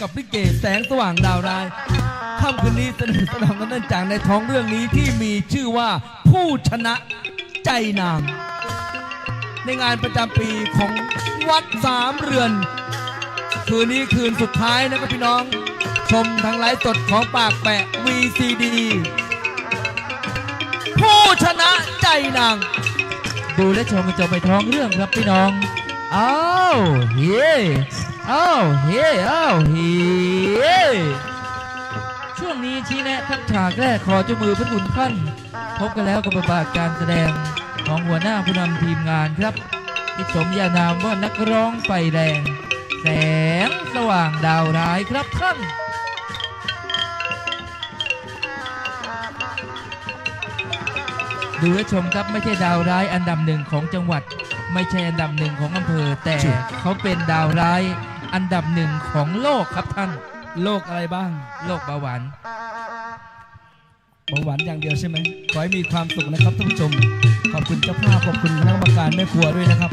กับลิเกแสงสว่างดาวร้ายค่ำคืนนี้สนุกสนานกันนื่องจากในท้องเรื่องนี้ที่มีชื่อว่าผู้ชนะใจนาง ในงานประจำปีของวัดสามเรือน คืนนี้คืนสุดท้ายนะครับพี่น้อง ชมทางไลฟ์สดของปากแปะ VCD ผู้ชนะใจนาง ดูและชมกันจบไปท้องเรื่องครับพี่น้อง อ้าวเฮ้ อ้าวเฮ้อ้าวเฮ้ช่วงนี้ชี้แนะทักฉากแรกขอเจ้ามือพระคุณท่านพบกันแล้วกับบทบาทการแสดงของหัวหน้าผู้นำทีมงานครับที่สมญานามว่านักร้องไฟแรงแสงสว่างดาวร้ายครับท่านดูและชมครับไม่ใช่ดาวร้ายอันดับหนึ่งของจังหวัด ไม่ใช่อันดับหนึ่งของอำเภอ แต่เขาเป็นดาวร้าย อันดับหนึ่งของโลกครับท่านโลกอะไรบ้างโลกเบาหวานเบาหวานอย่างเดียวใช่ไหมขอให้มีความสุขนะครับท่านผู้ชม ขอบคุณเจ้าภาพขอบคุณคณะกรรมการแม่ครัวด้วยนะครับ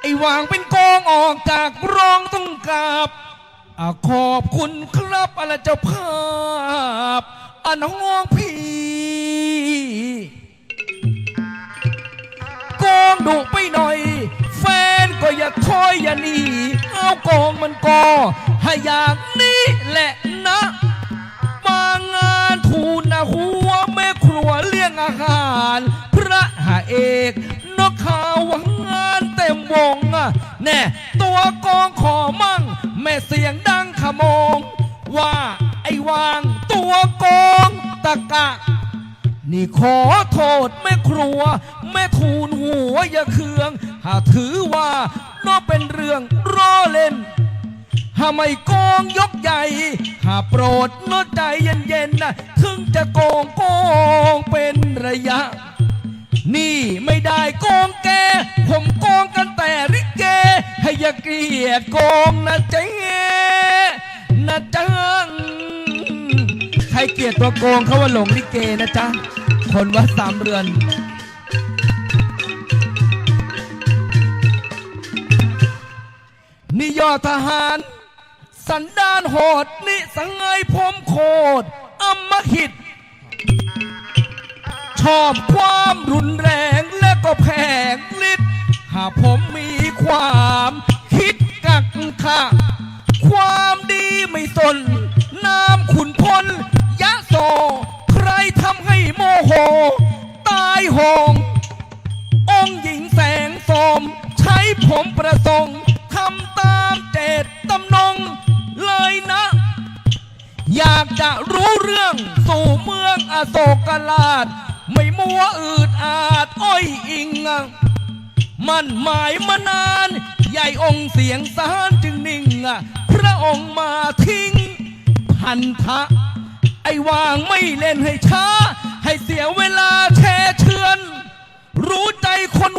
ไอ้วางเป็นกองออกจากรองต้องกราบอาขอบคุณครับอะไรเจ้าภาพอันห้องพี่ หน่อย แฟนก็อย่าคอยอย่าหนีเอากองมันก็ให้อย่างนี้แหละนะมางานทูลนะหัวแม่ครัวเลี้ยงอาหาร พระหาเอกนกขาววังงานเต็มวงอะแน่ตัวกองขอมั่ง แม่เสียงดังขมง ว่าไอ้วางตัวกองตะกะ นี่ขอโทษแม่ครัว แม่ทูลหัวอย่าเคือง หากถือว่าน้อเป็นเรื่องล้อเล่น หาไม่โกงยกใหญ่ หาโปรดนดใจเย็นๆนะถึงจะโกงโกงเป็นระยะ นี่ไม่ได้โกงแก ผมโกงกันแต่ริเก ให้อย่าเกลียดโกงนะเจ๊นะจังใครเกลียดตัวโกงเขาว่าหลงลิเกนะจ๊ะ คนวัดสามเรือนนี่ยอดทหาร สันดานโหดนี่สังไงผมโคตรอำมหิต ชอบความรุนแรงและก็แผงฤทธิ์หากผมมีความคิดกักค่ะ ตายโหงองค์หญิงแสงโสม ใช้ผมประสงค์ทำตามเจตตำนงเลยนะ อยากจะรู้เรื่องสู่เมืองอโศกลาดไม่มัวอืดอาดอ้อยอิง มันหมายมานาน ใหญ่องค์เสียงสารจึงนิ่ง พระองค์มาทิ้ง พันธะไอ้วางไม่เล่นให้ช้า ให้เสียเวลาแช่เชือน รู้ใจคน